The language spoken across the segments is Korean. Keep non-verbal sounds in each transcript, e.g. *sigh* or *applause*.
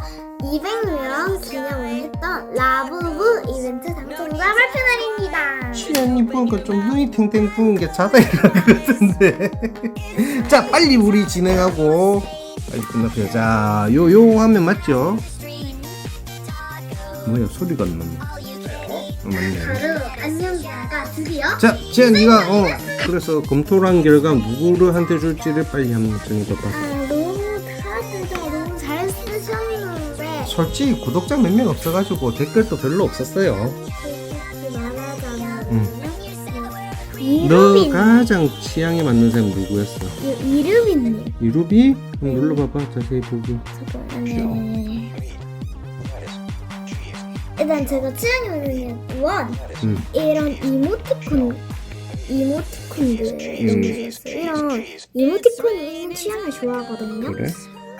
저희가 200명 기념을 했던 라부부 이벤트 당첨자 발표 날입니다. 시연이 보니까 좀 눈이 탱탱 부은 게 자다이라 그러던데. *laughs* 자 빨리 우리 진행하고. 빨리 끝납시다 자 요 요 화면 맞죠? 뭐야 소리가 안 나네. 어, 맞네. 바로 안녕이가 드디어 자 지안 네가 어 그래서 검토를 한 결과 누구를 한테 줄지를 빨리 한번 정해봐봐. 아, 솔직히 구독자 몇 명 없어가지고 댓글도 별로 없었어요 응. 너 가장 취향에 맞는 사람 누구였어? 이루빈님 이루비? 그럼 눌러봐봐 자세히 보기 잠깐만요. 일단 제가 취향이 맞는 원 응. 이런 이모티콘 이모티콘들 음. 이런 이모티콘이 있는 취향을 좋아하거든요. 그래?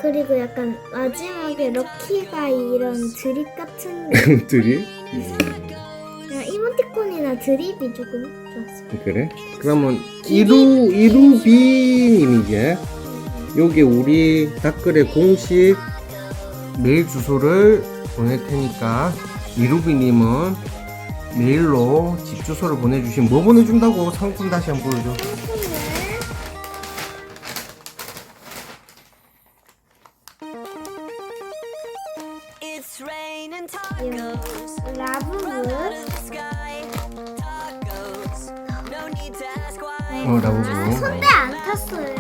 그리고 약간 마지막에 럭키가 이런 드립 같은 *laughs* 들이? 그냥 이모티콘이나 드립이 조금 좋았어요. 그래? 그러면 이루 이루비님이게 요게 우리 댓글에 공식 메일 주소를 보낼 테니까 이루비님은 메일로 집 주소를 보내주시면 뭐 보내준다고 상품 다시 한번 보여줘. Why. 어 라고 손대 안 탔어요.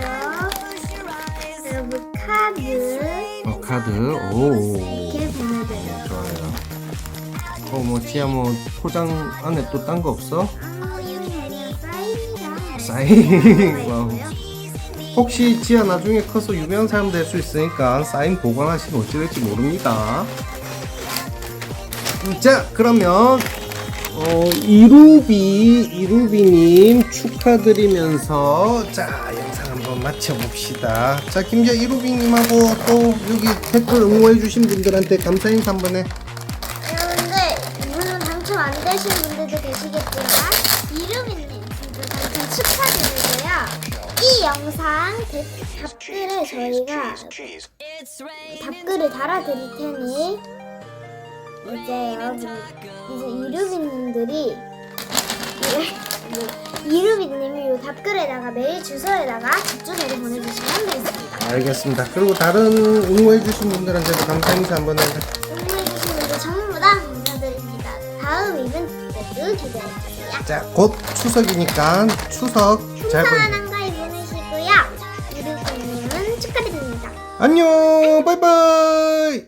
여러분 카드. 어 카드. 오. 이렇게 보내드려요. 좋아요. 어 뭐 지야 뭐 포장 안에 또 딴 거 없어? 아, 이거 그냥 사인이랑. 사인. *laughs* 와우. 혹시 지아 나중에 커서 유명한 사람 될 수 있으니까 사인 보관하시면 어찌 될지 모릅니다. 자 그러면 어, 이루비 이루비님 축하드리면서 자 영상 한번 마쳐봅시다. 자 김지아 이루비님하고 또 여기 댓글 응원해주신 분들한테 감사 인사 한번 해. 여러분들 물론 당첨 안 되신 분들도 계시겠지만 이 영상 대- 답글에 저희가 답글을 달아드릴 테니 이제 여러분 이제 이루비님들이 *laughs* 이루비님이 이 답글에다가 메일 주소에다가 집주소를 보내주시면 되겠습니다. 알겠습니다. 그리고 다른 응원해주신 분들한테도 감사 인사 한번 해. 응원해주신 분들 전부 다 감사드립니다. 다음 이벤트도 기대해주세요. 자, 곧 추석이니까 추석 잘 보내. 풍성한 안녕, 바이바이.